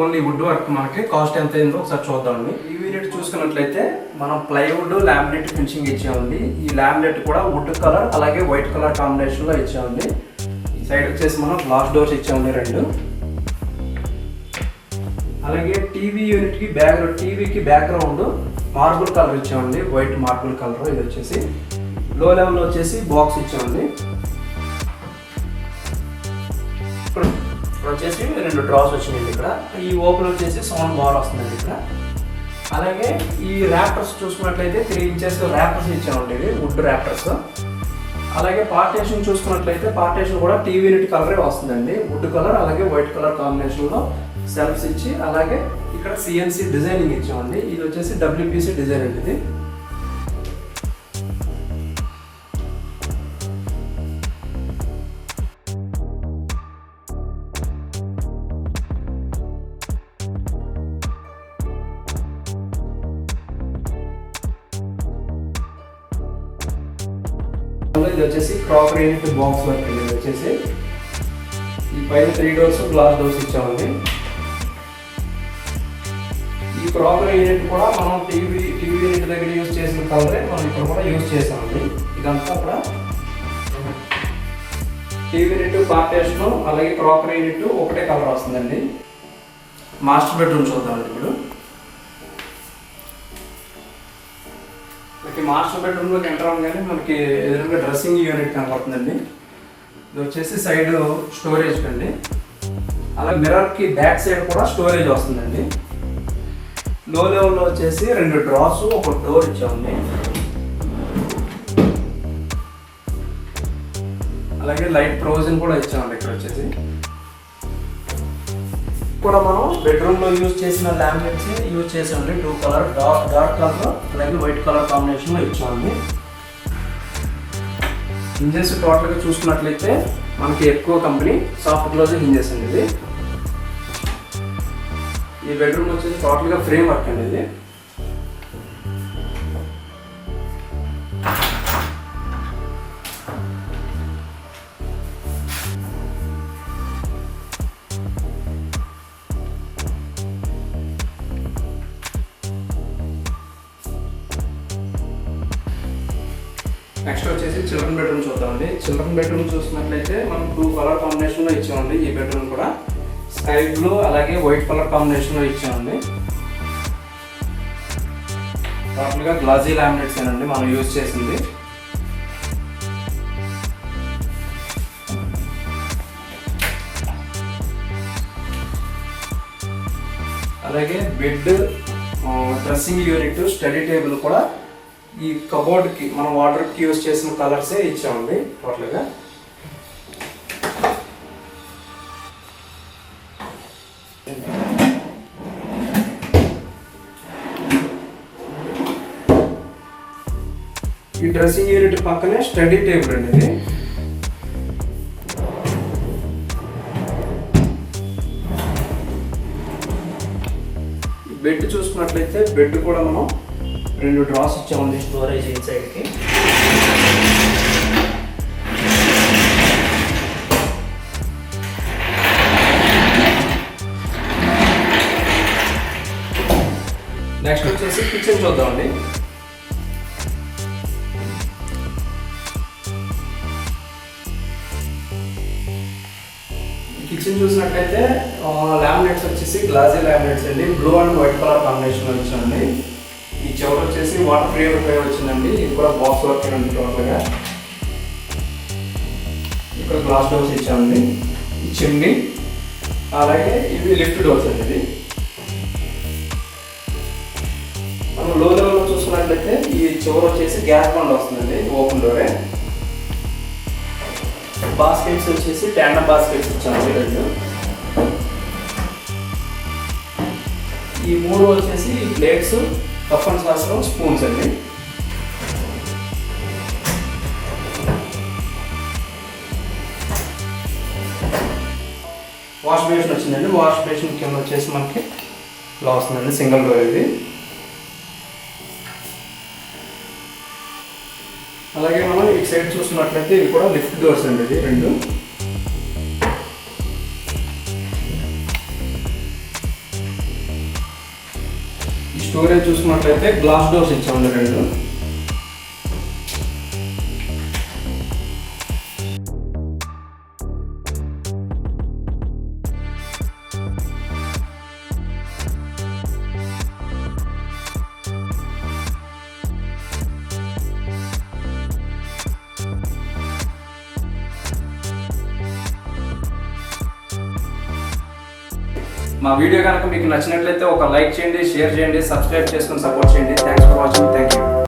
Only wood work మనకి. Cost ఎంత అయిందో ఒకసారి చూద్దామండి ఈ యూనిట్ చూసుకున్నట్లయితే మనం ప్లైవుడ్ లామినేట్ ఫినిషింగ్ ఇచ్చామండి. ఈ లామినేట్ కూడా వుడ్ కలర్ అలాగే వైట్ కలర్ కాంబినేషన్లో ఇచ్చామండి. ఈ సైడ్ వచ్చేసి మనం గ్లాస్ డోర్స్ ఇచ్చామండి రెండు. అలాగే టీవీ యూనిట్కి బ్యాక్ టీవీకి బ్యాక్గ్రౌండ్ మార్బుల్ కలర్ ఇచ్చామండి. వైట్ మార్బుల్ కలర్ ఇది వచ్చేసి. లో లెవెల్లో వచ్చేసి బాక్స్ ఇచ్చామండి. వచ్చేసి రెండు డ్రాస్ వచ్చినాయండి ఇక్కడ. ఈ ఓపెన్ వచ్చేసి సౌండ్ బార్ వస్తుందండి ఇక్కడ. అలాగే ఈ ర్యాపర్స్ చూసుకున్నట్లయితే త్రీ ఇంచెస్ ర్యాపర్స్ ఇచ్చామండి ఇవి వుడ్ ర్యాప్టర్స్ అలాగే పార్టేషన్ చూసుకున్నట్లయితే పార్టేషన్ కూడా టీవీ యూనిట్ కలరే వస్తుందండి. వుడ్ కలర్ అలాగే వైట్ కలర్ కాంబినేషన్లో సెల్ఫ్స్ ఇచ్చి అలాగే ఇక్కడ సిఎన్సి డిజైనింగ్ ఇచ్చామండి. ఇది వచ్చేసి డబ్ల్యూపీసీ డిజైన్ అండి ఇది. ఇది వచ్చేసి క్రాకరీ యూనిట్ బాక్స్ వర్క్ అండి ఇది వచ్చేసి. ఈ పైన త్రీ డోర్స్ గ్లాస్ డోర్స్ ఇచ్చామండి. ఈ క్రాకరీ యూనిట్ కూడా మనం టీవీ టీవీ యూనిట్ దగ్గర యూజ్ చేసిన కలరే మనం ఇక్కడ కూడా యూజ్ చేసామండి ఇదంతా కూడా టీవీ యూనిట్ పార్టేషన్ అలాగే క్రాకరీ యూనిట్ ఒకటే కలర్ వస్తుందండి. మాస్టర్ బెడ్రూమ్ చూద్దామండి ఇప్పుడు. మనకి మాస్టర్ బెడ్రూమ్లోకి ఎంటర్ అవ్వగానే మనకి ఎదురుగా డ్రెస్సింగ్ యూనిట్ కనపడుతుందండి ఇది వచ్చేసి సైడ్ స్టోరేజ్ అండి అలా మిర్రర్కి బ్యాక్ సైడ్ కూడా స్టోరేజ్ వస్తుందండి. లో లెవెల్లో వచ్చేసి రెండు డ్రాస్ ఒక డోర్ ఇచ్చామండి. అలాగే లైట్ ప్రొవిజన్ కూడా ఇచ్చామండి ఇక్కడ వచ్చేసి కూడా మనం బెడ్రూమ్లో యూజ్ చేసిన లామినేట్స్ యూజ్ చేసామండి two colour dark dark colour అలాగే వైట్ కలర్ కాంబినేషన్లో ఇచ్చామండి. హింజెస్ టోటల్గా చూసుకున్నట్లయితే మనకి ఎక్కువ కంపెనీ సాఫ్ట్ క్లోజ్ హింజెస్ అండి ఇది. ఈ బెడ్రూమ్ వచ్చేసి టోటల్గా ఫ్రేమ్ వర్క్ అండి ఇది. నెక్స్ట్ వచ్చేసి చిల్డ్రన్ బెడ్రూమ్ చూద్దామండి. చిల్డ్రన్ బెడ్రూమ్ చూసినట్లయితే మనం టూ కలర్ కాంబినేషన్లో ఇచ్చామండి. ఈ బెడ్రూమ్ కూడా స్కై బ్లూ అలాగే వైట్ కలర్ కాంబినేషన్లో ఇచ్చామండి. టోటల్గా గ్లాజీ లామినేట్స్ అండి మనం యూజ్ చేసింది. అలాగే bed dressing unit study table కూడా ఈ కబోర్డ్కి మనం వాటర్కి యూజ్ చేసిన కలర్సే ఇచ్చామండి టోటల్గా. ఈ డ్రెస్సింగ్ యూనిట్ పక్కనే స్టడీ టేబుల్ అండి ఇది. బెడ్ చూసుకున్నట్లయితే బెడ్ కూడా మనం రెండు డ్రాస్ ఇచ్చామండి స్టోరేజ్ ఇన్సైడ్కి నెక్స్ట్ వచ్చేసి కిచెన్ చూద్దామండి కిచెన్ చూసినట్లయితే లామినేట్స్ వచ్చేసి గ్లాసీ లామినేట్స్ అండి. Blue and white colour combination వచ్చిందండి ఈ చివర వచ్చేసి వాటర్ ప్యూరిఫై వచ్చిందండి. ఇది కూడా బాక్స్ వర్క్ అండి టోటల్గా ఇక్కడ గ్లాస్ డోర్స్ ఇచ్చామండి. ఈ చిమ్ని అలాగే ఇవి లిఫ్ట్ డోర్స్ అండి ఇది మనం లో లెవెల్లో చూసుకున్నట్లయితే ఈ చివర వచ్చేసి గ్యాస్ బండ్ వస్తుందండి ఓపెన్ డోరే బాస్కెట్స్ వచ్చేసి ట్యాండమ్ బాస్కెట్స్ ఇచ్చామండి రెండు. ఈ మూడు వచ్చేసి ప్లేట్స్ కప్ అండ్ సాస్లో స్పూన్స్ అండి. వాష్ బేసిన్ వచ్చిందండి. వాష్ బేషన్ కింద వచ్చేసి మనకి ఇలా వస్తుందండి సింగిల్ డోర్ ఇది. అలాగే మనం ఇటు సైడ్ చూస్తున్నట్లయితే ఇవి కూడా లిఫ్ట్ డోర్స్ అండి ఇది రెండు. స్టోరేజ్ చూసుకున్నట్లయితే గ్లాస్ డోర్స్ ఇచ్చాము రెండు. మా వీడియో కనుక మీకు నచ్చినట్లయితే ఒక లైక్ చేయండి షేర్ చేయండి సబ్స్క్రైబ్ చేసుకుని సపోర్ట్ చేయండి. Thanks for watching thank you